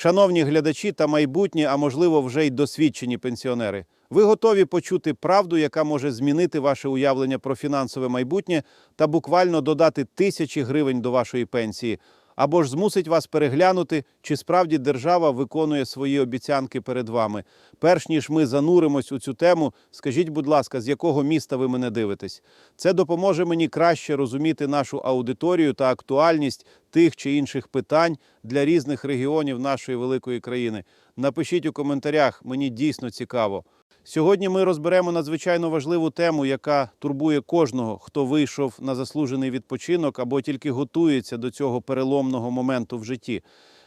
Шановні глядачі та майбутні, а можливо вже й досвідчені пенсіонери, ви готові почути правду, яка може змінити ваше уявлення про фінансове майбутнє та буквально додати тисячі гривень до вашої пенсії, або ж змусить вас переглянути, чи справді держава виконує свої обіцянки перед вами. Перш ніж ми зануримось у цю тему, скажіть, будь ласка, з якого міста ви мене дивитесь? Це допоможе мені краще розуміти нашу аудиторію та актуальність тих чи інших питань для різних регіонів нашої великої країни. Напишіть у коментарях, мені дійсно цікаво. Сьогодні ми розберемо надзвичайно важливу тему, яка турбує кожного, хто вийшов на заслужений відпочинок або тільки готується до цього переломного моменту в житті.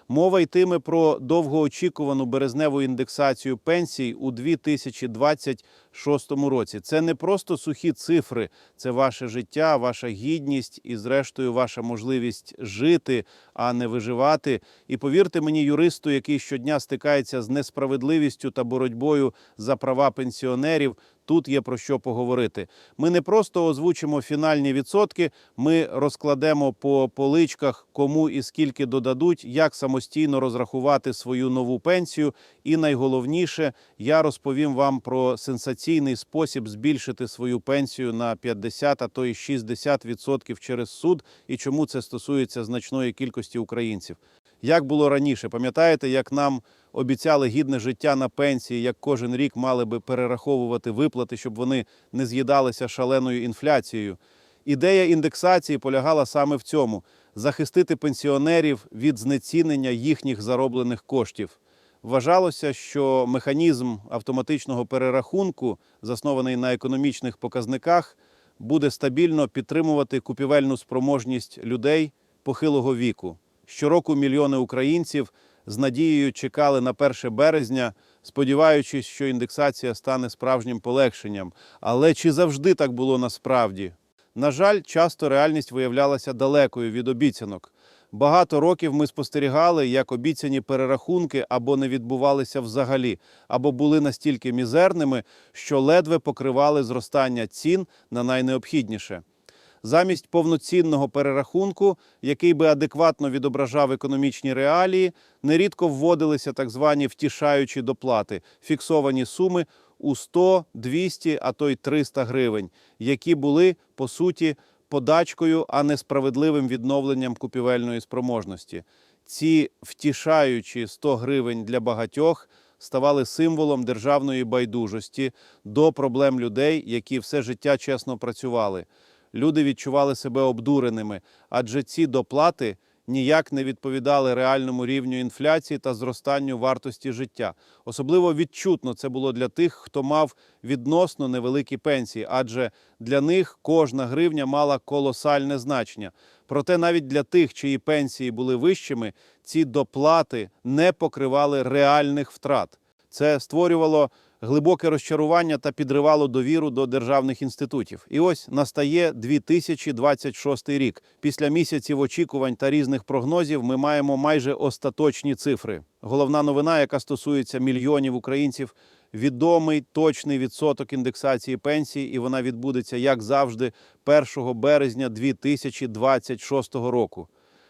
Мова йтиме про довгоочікувану березневу індексацію пенсій у 2026 році. Це не просто сухі цифри, це ваше життя, ваша гідність і, зрештою, ваша можливість жити, а не виживати. І повірте мені, юристу, який щодня стикається з несправедливістю та боротьбою за права пенсіонерів. Тут є про що поговорити. Ми не просто озвучимо фінальні відсотки, ми розкладемо по поличках, кому і скільки додадуть, як самостійно розрахувати свою нову пенсію. І найголовніше, я розповім вам про сенсаційний спосіб збільшити свою пенсію на 50, а то й 60% через суд, і чому це стосується значної кількості українців. Як було раніше, пам'ятаєте, як нам обіцяли гідне життя на пенсії, як кожен рік мали би перераховувати виплати, щоб вони не з'їдалися шаленою інфляцією. Ідея індексації полягала саме в цьому: захистити пенсіонерів від знецінення їхніх зароблених коштів. Вважалося, що механізм автоматичного перерахунку, заснований на економічних показниках, буде стабільно підтримувати купівельну спроможність людей похилого віку. Щороку мільйони українців з надією чекали на 1 березня, сподіваючись, що індексація стане справжнім полегшенням. Але чи завжди так було насправді? На жаль, часто реальність виявлялася далекою від обіцянок. Багато років ми спостерігали, як обіцяні перерахунки або не відбувалися взагалі, або були настільки мізерними, що ледве покривали зростання цін на найнеобхідніше. Замість повноцінного перерахунку, який би адекватно відображав економічні реалії, нерідко вводилися так звані втішаючі доплати, фіксовані суми у 100, 200, а то й 300 гривень, які були по суті подачкою, а не справедливим відновленням купівельної спроможності. Ці втішаючі 100 гривень для багатьох ставали символом державної байдужості до проблем людей, які все життя чесно працювали. Люди відчували себе обдуреними, адже ці доплати ніяк не відповідали реальному рівню інфляції та зростанню вартості життя. Особливо відчутно це було для тих, хто мав відносно невеликі пенсії, адже для них кожна гривня мала колосальне значення. Проте навіть для тих, чиї пенсії були вищими, ці доплати не покривали реальних втрат. Це створювало глибоке розчарування та підривало довіру до державних інститутів. І ось настає 2026 рік. Після місяців очікувань та різних прогнозів ми маємо майже остаточні цифри. Головна новина, яка стосується мільйонів українців, відомий точний відсоток індексації пенсій, і вона відбудеться як завжди 1 березня 2026 року.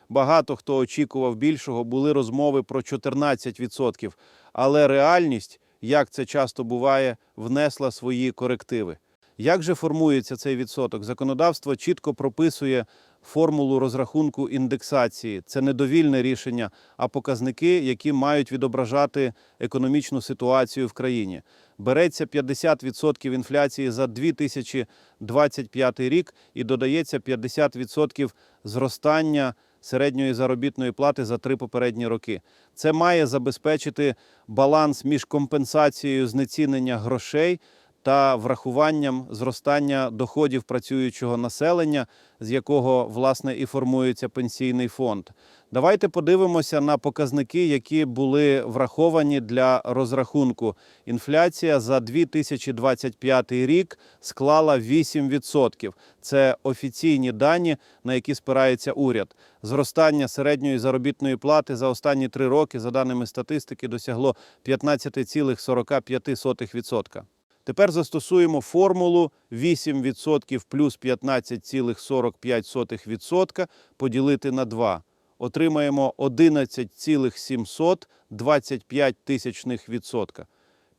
Багато хто очікував більшого, були розмови про 14%. Але реальність, як це часто буває, внесла свої корективи. Як же формується цей відсоток? Законодавство чітко прописує формулу розрахунку індексації. Це не довільне рішення, а показники, які мають відображати економічну ситуацію в країні. Береться 50% інфляції за 2025 рік і додається 50% зростання середньої заробітної плати за три попередні роки. Це має забезпечити баланс між компенсацією знецінення грошей та врахуванням зростання доходів працюючого населення, з якого власне і формується пенсійний фонд. Давайте подивимося на показники, які були враховані для розрахунку. Інфляція за 2025 рік склала 8%. Це офіційні дані, на які спирається уряд. Зростання середньої заробітної плати за останні три роки, за даними статистики, досягло 15,45%. Тепер застосуємо формулу 8% плюс 15,45% поділити на 2. отримаємо 11,725 тисячних відсотка.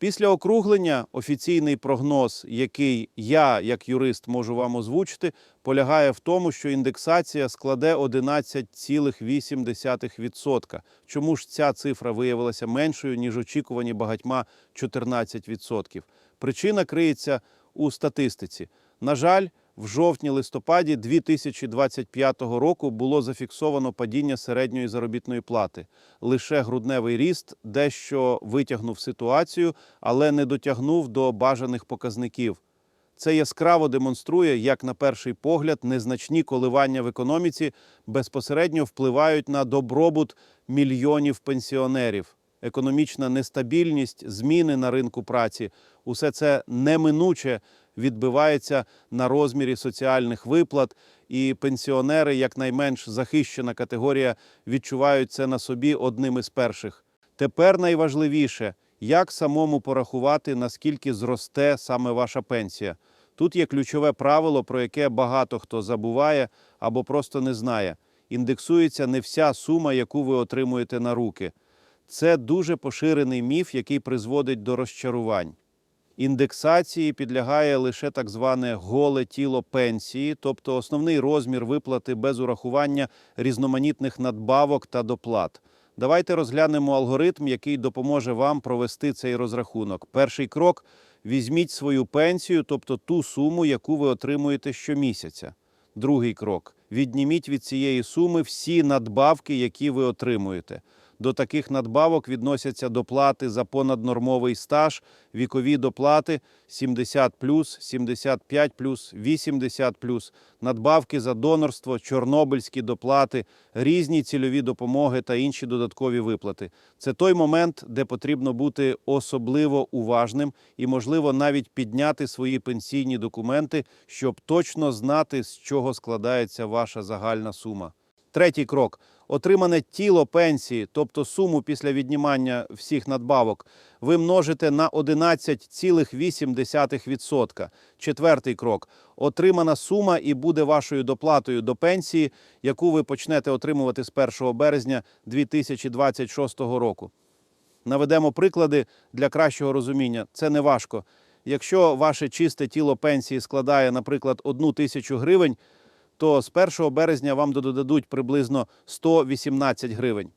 Після округлення офіційний прогноз, який я, як юрист, можу вам озвучити, полягає в тому, що індексація складе 11,8%. Чому ж ця цифра виявилася меншою, ніж очікувані багатьма 14%? Причина криється у статистиці. На жаль, в жовтні-листопаді 2025 року було зафіксовано падіння середньої заробітної плати. Лише грудневий ріст дещо витягнув ситуацію, але не дотягнув до бажаних показників. Це яскраво демонструє, як на перший погляд незначні коливання в економіці безпосередньо впливають на добробут мільйонів пенсіонерів. Економічна нестабільність, зміни на ринку праці усе це неминуче відбивається на розмірі соціальних виплат, і пенсіонери, як найменш захищена категорія, відчувають це на собі одним із перших. Тепер найважливіше, як самому порахувати, наскільки зросте саме ваша пенсія. Тут є ключове правило, про яке багато хто забуває або просто не знає. Індексується не вся сума, яку ви отримуєте на руки. Це дуже поширений міф, який призводить до розчарувань. Індексації підлягає лише так зване голе тіло пенсії, тобто основний розмір виплати без урахування різноманітних надбавок та доплат. Давайте розглянемо алгоритм, який допоможе вам провести цей розрахунок. Перший крок візьміть свою пенсію, тобто ту суму, яку ви отримуєте щомісяця. Другий крок відніміть від цієї суми всі надбавки, які ви отримуєте. До таких надбавок відносяться доплати за понаднормовий стаж, вікові доплати 70 75 80 надбавки за донорство, чорнобильські доплати, різні цільові допомоги та інші додаткові виплати. Це той момент, де потрібно бути особливо уважним і, можливо, навіть підняти свої пенсійні документи, щоб точно знати, з чого складається ваша загальна сума. Третій крок отримане тіло пенсії, тобто суму після віднімання всіх надбавок, ви множите на 11,8%. Четвертий крок отримана сума і буде вашою доплатою до пенсії, яку ви почнете отримувати з 1 березня 2026 року. Наведемо приклади для кращого розуміння. Це не важко. Якщо ваше чисте тіло пенсії складає, наприклад, одну тисячу гривень, то з 1 березня вам додадуть приблизно 118 гривень.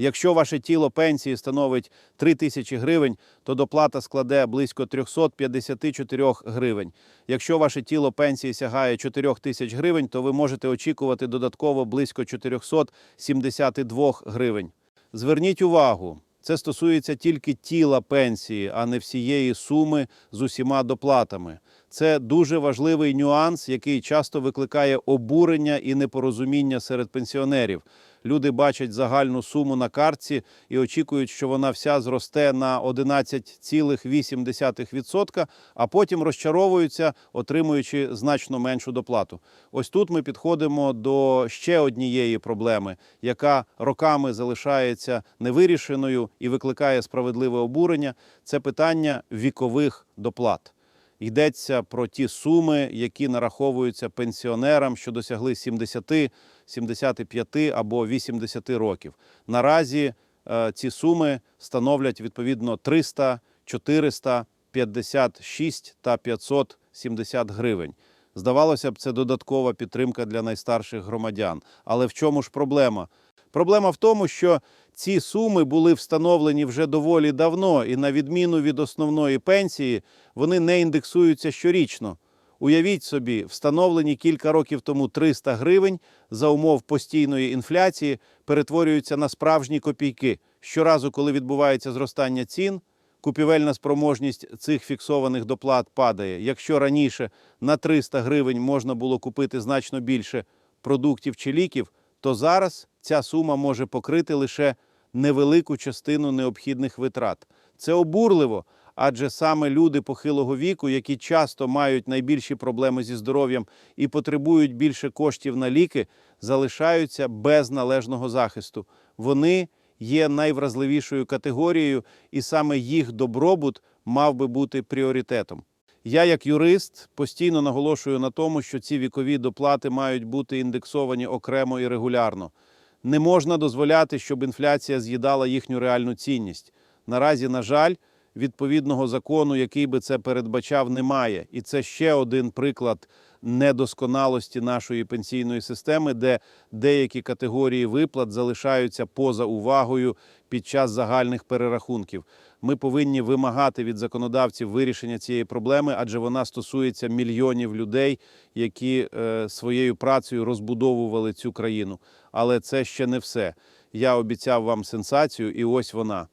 Якщо ваше тіло пенсії становить 3 тисячі гривень, то доплата складе близько 354 гривень. Якщо ваше тіло пенсії сягає 4 тисяч гривень, то ви можете очікувати додатково близько 472 гривень. Зверніть увагу, це стосується тільки тіла пенсії, а не всієї суми з усіма доплатами. Це дуже важливий нюанс, який часто викликає обурення і непорозуміння серед пенсіонерів. Люди бачать загальну суму на картці і очікують, що вона вся зросте на 11,8%, а потім розчаровуються, отримуючи значно меншу доплату. Ось тут ми підходимо до ще однієї проблеми, яка роками залишається невирішеною і викликає справедливе обурення. Це питання вікових доплат. Йдеться про ті суми, які нараховуються пенсіонерам, що досягли 70, 75 або 80 років. Наразі е, ці суми становлять відповідно 300, 400, 56 та 570 гривень. Здавалося б, це додаткова підтримка для найстарших громадян. Але в чому ж проблема? Проблема в тому, що ці суми були встановлені вже доволі давно, і на відміну від основної пенсії, вони не індексуються щорічно. Уявіть собі, встановлені кілька років тому 300 гривень за умов постійної інфляції перетворюються на справжні копійки. Щоразу, коли відбувається зростання цін, купівельна спроможність цих фіксованих доплат падає. Якщо раніше на 300 гривень можна було купити значно більше продуктів чи ліків, то зараз ця сума може покрити лише невелику частину необхідних витрат. Це обурливо, адже саме люди похилого віку, які часто мають найбільші проблеми зі здоров'ям і потребують більше коштів на ліки, залишаються без належного захисту. Вони є найвразливішою категорією, і саме їх добробут мав би бути пріоритетом. Я, як юрист, постійно наголошую на тому, що ці вікові доплати мають бути індексовані окремо і регулярно. Не можна дозволяти, щоб інфляція з'їдала їхню реальну цінність. Наразі, на жаль, відповідного закону, який би це передбачав, немає. І це ще один приклад недосконалості нашої пенсійної системи, де деякі категорії виплат залишаються поза увагою під час загальних перерахунків. Ми повинні вимагати від законодавців вирішення цієї проблеми, адже вона стосується мільйонів людей, які е, своєю працею розбудовували цю країну. Але це ще не все. Я обіцяв вам сенсацію, і ось вона.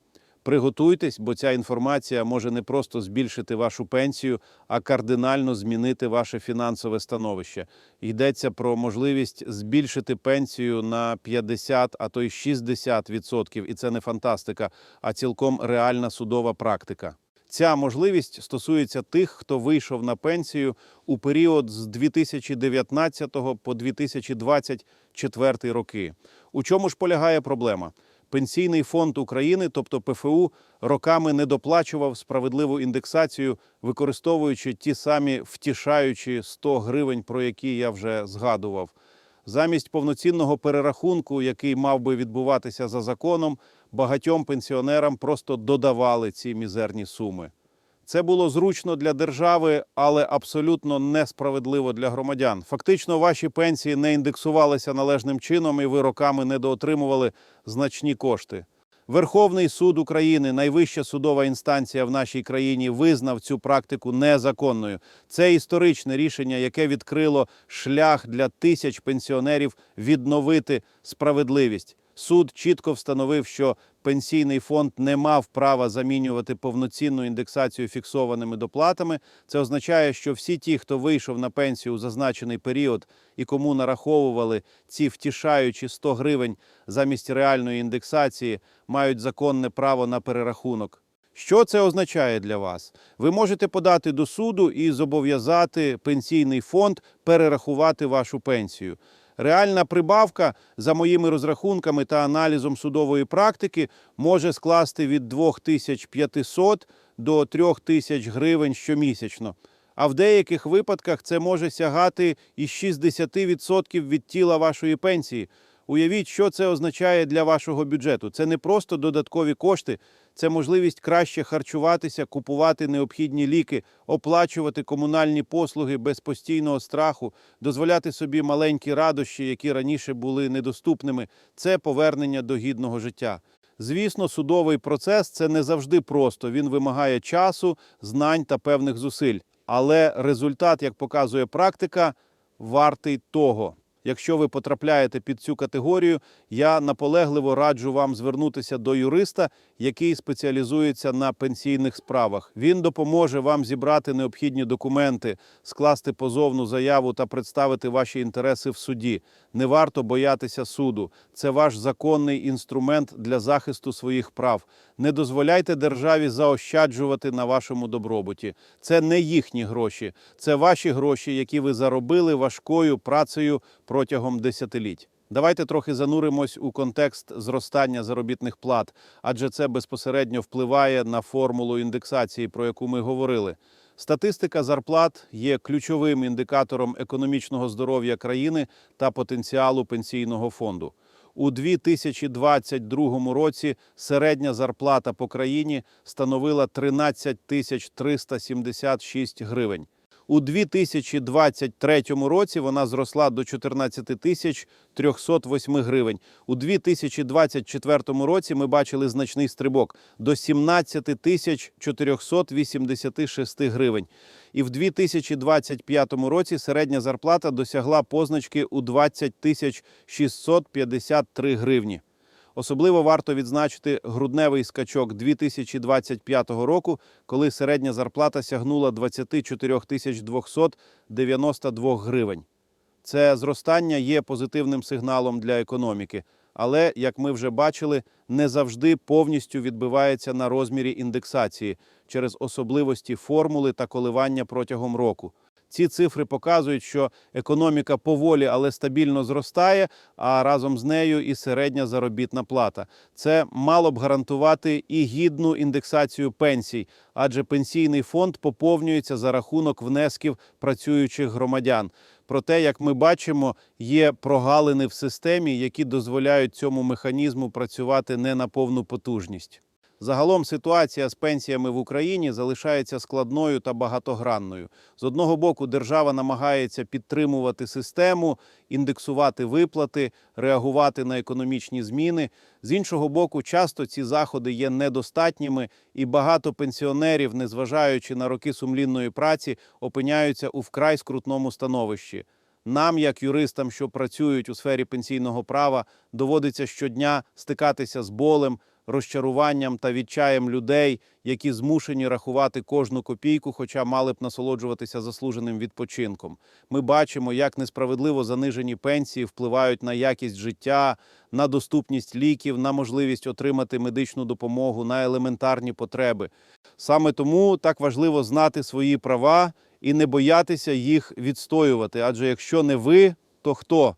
Приготуйтесь, бо ця інформація може не просто збільшити вашу пенсію, а кардинально змінити ваше фінансове становище. Йдеться про можливість збільшити пенсію на 50, а то й 60%. І це не фантастика, а цілком реальна судова практика. Ця можливість стосується тих, хто вийшов на пенсію у період з 2019 по 2024 роки. У чому ж полягає проблема? Пенсійний фонд України, тобто ПФУ, роками не доплачував справедливу індексацію, використовуючи ті самі втішаючі 100 гривень, про які я вже згадував. Замість повноцінного перерахунку, який мав би відбуватися за законом, багатьом пенсіонерам просто додавали ці мізерні суми. Це було зручно для держави, але абсолютно несправедливо для громадян. Фактично, ваші пенсії не індексувалися належним чином, і ви роками недоотримували значні кошти. Верховний суд України, найвища судова інстанція в нашій країні, визнав цю практику незаконною. Це історичне рішення, яке відкрило шлях для тисяч пенсіонерів відновити справедливість. Суд чітко встановив, що пенсійний фонд не мав права замінювати повноцінну індексацію фіксованими доплатами. Це означає, що всі ті, хто вийшов на пенсію у зазначений період і кому нараховували ці втішаючі 100 гривень замість реальної індексації, мають законне право на перерахунок. Що це означає для вас? Ви можете подати до суду і зобов'язати пенсійний фонд перерахувати вашу пенсію. Реальна прибавка, за моїми розрахунками та аналізом судової практики, може скласти від 2500 до 3000 гривень щомісячно. А в деяких випадках це може сягати і 60% від тіла вашої пенсії. Уявіть, що це означає для вашого бюджету. Це не просто додаткові кошти, це можливість краще харчуватися, купувати необхідні ліки, оплачувати комунальні послуги без постійного страху, дозволяти собі маленькі радощі, які раніше були недоступними. Це повернення до гідного життя. Звісно, судовий процес це не завжди просто. Він вимагає часу, знань та певних зусиль. Але результат, як показує практика, вартий того. Якщо ви потрапляєте під цю категорію, я наполегливо раджу вам звернутися до юриста, який спеціалізується на пенсійних справах. Він допоможе вам зібрати необхідні документи, скласти позовну заяву та представити ваші інтереси в суді. Не варто боятися суду. Це ваш законний інструмент для захисту своїх прав. Не дозволяйте державі заощаджувати на вашому добробуті. Це не їхні гроші, це ваші гроші, які ви заробили важкою працею протягом десятиліть. Давайте трохи зануримось у контекст зростання заробітних плат, адже це безпосередньо впливає на формулу індексації, про яку ми говорили. Статистика зарплат є ключовим індикатором економічного здоров'я країни та потенціалу пенсійного фонду. У 2022 році середня зарплата по країні становила 13 тисяч 376 гривень. У 2023 році вона зросла до 14 тисяч 308 гривень. У 2024 році ми бачили значний стрибок до 17 тисяч 486 гривень. І в 2025 році середня зарплата досягла позначки у 20 тисяч 653 гривні. Особливо варто відзначити грудневий скачок 2025 року, коли середня зарплата сягнула 24 тисяч 292 гривень. Це зростання є позитивним сигналом для економіки, але, як ми вже бачили, не завжди повністю відбивається на розмірі індексації через особливості формули та коливання протягом року. Ці цифри показують, що економіка поволі, але стабільно зростає, а разом з нею і середня заробітна плата. Це мало б гарантувати і гідну індексацію пенсій, адже пенсійний фонд поповнюється за рахунок внесків працюючих громадян. Проте, як ми бачимо, є прогалини в системі, які дозволяють цьому механізму працювати не на повну потужність. Загалом ситуація з пенсіями в Україні залишається складною та багатогранною. З одного боку, держава намагається підтримувати систему, індексувати виплати, реагувати на економічні зміни. З іншого боку, часто ці заходи є недостатніми, і багато пенсіонерів, незважаючи на роки сумлінної праці, опиняються у вкрай скрутному становищі. Нам, як юристам, що працюють у сфері пенсійного права, доводиться щодня стикатися з болем, розчаруванням та відчаєм людей, які змушені рахувати кожну копійку, хоча мали б насолоджуватися заслуженим відпочинком. Ми бачимо, як несправедливо занижені пенсії впливають на якість життя, на доступність ліків, на можливість отримати медичну допомогу, на елементарні потреби. Саме тому так важливо знати свої права і не боятися їх відстоювати. Адже якщо не ви, то хто?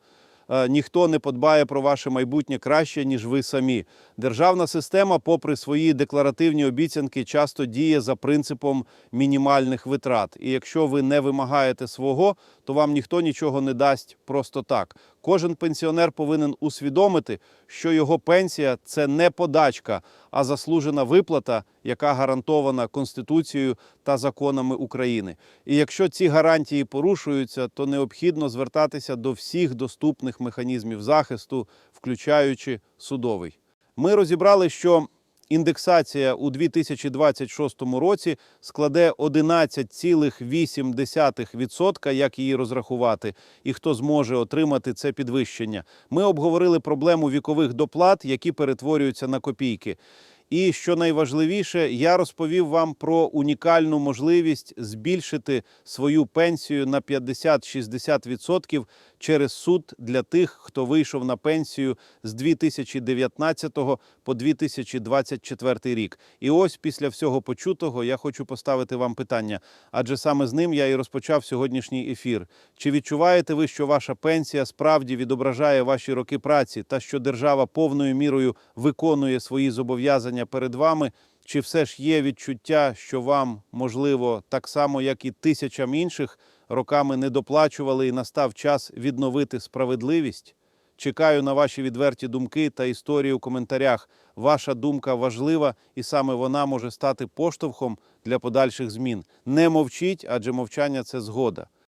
Е, Ніхто не подбає про ваше майбутнє краще, ніж ви самі. Державна система, попри свої декларативні обіцянки, часто діє за принципом мінімальних витрат. І якщо ви не вимагаєте свого, то вам ніхто нічого не дасть просто так. Кожен пенсіонер повинен усвідомити, що його пенсія це не подачка, а заслужена виплата, яка гарантована Конституцією та законами України. І якщо ці гарантії порушуються, то необхідно звертатися до всіх доступних механізмів захисту, включаючи судовий. Ми розібрали, що індексація у 2026 році складе 11,8%, як її розрахувати, і хто зможе отримати це підвищення. Ми обговорили проблему вікових доплат, які перетворюються на копійки. І що найважливіше, я розповів вам про унікальну можливість збільшити свою пенсію на 50-60% через суд для тих, хто вийшов на пенсію з 2019 по 2024 рік. І ось після всього почутого я хочу поставити вам питання, адже саме з ним я і розпочав сьогоднішній ефір. Чи відчуваєте ви, що ваша пенсія справді відображає ваші роки праці та що держава повною мірою виконує свої зобов'язання перед вами? Чи все ж є відчуття, що вам, можливо, так само, як і тисячам інших, роками не доплачували і настав час відновити справедливість? Чекаю на ваші відверті думки та історії у коментарях. Ваша думка важлива, і саме вона може стати поштовхом для подальших змін. Не мовчіть, адже мовчання це згода.